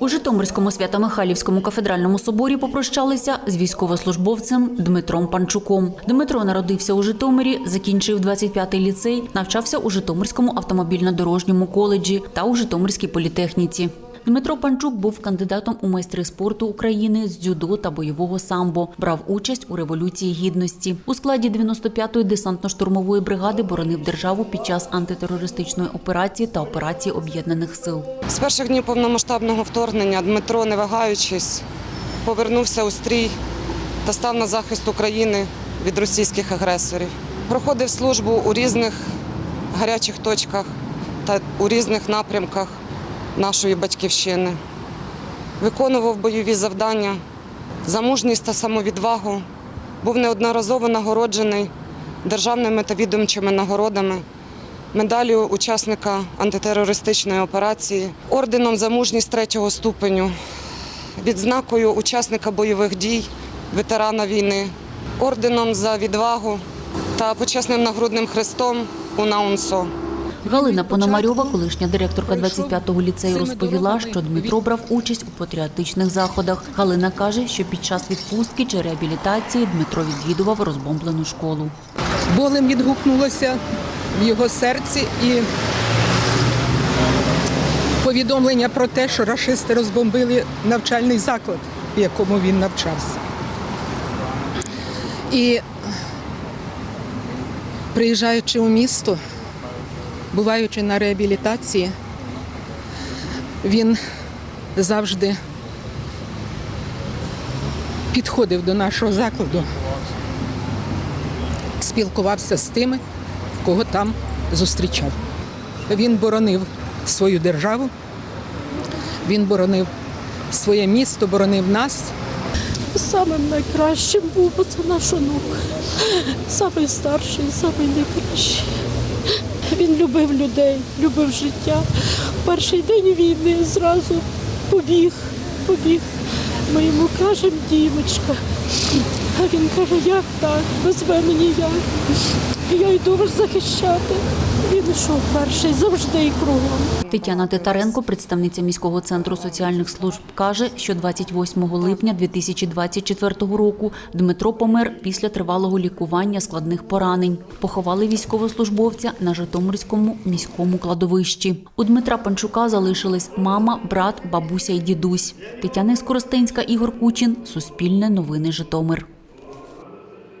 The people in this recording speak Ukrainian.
У Житомирському Свято-Михайлівському кафедральному соборі попрощалися з військовослужбовцем Дмитром Панчуком. Дмитро народився у Житомирі, закінчив 25-й ліцей, навчався у Житомирському автомобільно-дорожньому коледжі та у Житомирській політехніці. Дмитро Панчук був кандидатом у майстри спорту України з дзюдо та бойового самбо. Брав участь у революції гідності. У складі 95-ї десантно-штурмової бригади боронив державу під час антитерористичної операції та операції об'єднаних сил. З перших днів повномасштабного вторгнення Дмитро, не вагаючись, повернувся у стрій та став на захист України від російських агресорів. Проходив службу у різних гарячих точках та у різних напрямках нашої батьківщини. Виконував бойові завдання, за мужність та самовідвагу, був неодноразово нагороджений державними та відомчими нагородами медаллю учасника антитерористичної операції, орденом за мужність третього ступеню, відзнакою учасника бойових дій, ветерана війни, орденом за відвагу та почесним нагрудним хрестом УНАУНСО. Галина Пономарьова, колишня директорка 25-го ліцею, розповіла, що Дмитро брав участь у патріотичних заходах. Галина каже, що під час відпустки чи реабілітації Дмитро відвідував розбомблену школу. болем відгукнулося в його серці і повідомлення про те, що рашисти розбомбили навчальний заклад, в якому він навчався. І приїжджаючи у місто, буваючи на реабілітації, він завжди підходив до нашого закладу спілкувався з тими, кого там зустрічав. Він боронив свою державу, він боронив своє місто, боронив нас. Самим найкращим був, бо це наш онук. Самий старший, самий найкращий. Він любив людей, любив життя. Перший день війни зразу побіг, побіг. Ми йому кажемо, дімочка. А він каже, як так? Без мене ніяк. Я йду вас захищати. Він йшов перший, завжди і кругом. Тетяна Титаренко, представниця міського центру соціальних служб, каже, що 28 липня 2024 року Дмитро помер після тривалого лікування складних поранень. Поховали військовослужбовця на Житомирському міському кладовищі. У Дмитра Панчука залишились мама, брат, бабуся і дідусь. Тетяна Скоростенська, Ігор Кучин, Суспільне новини Житомир.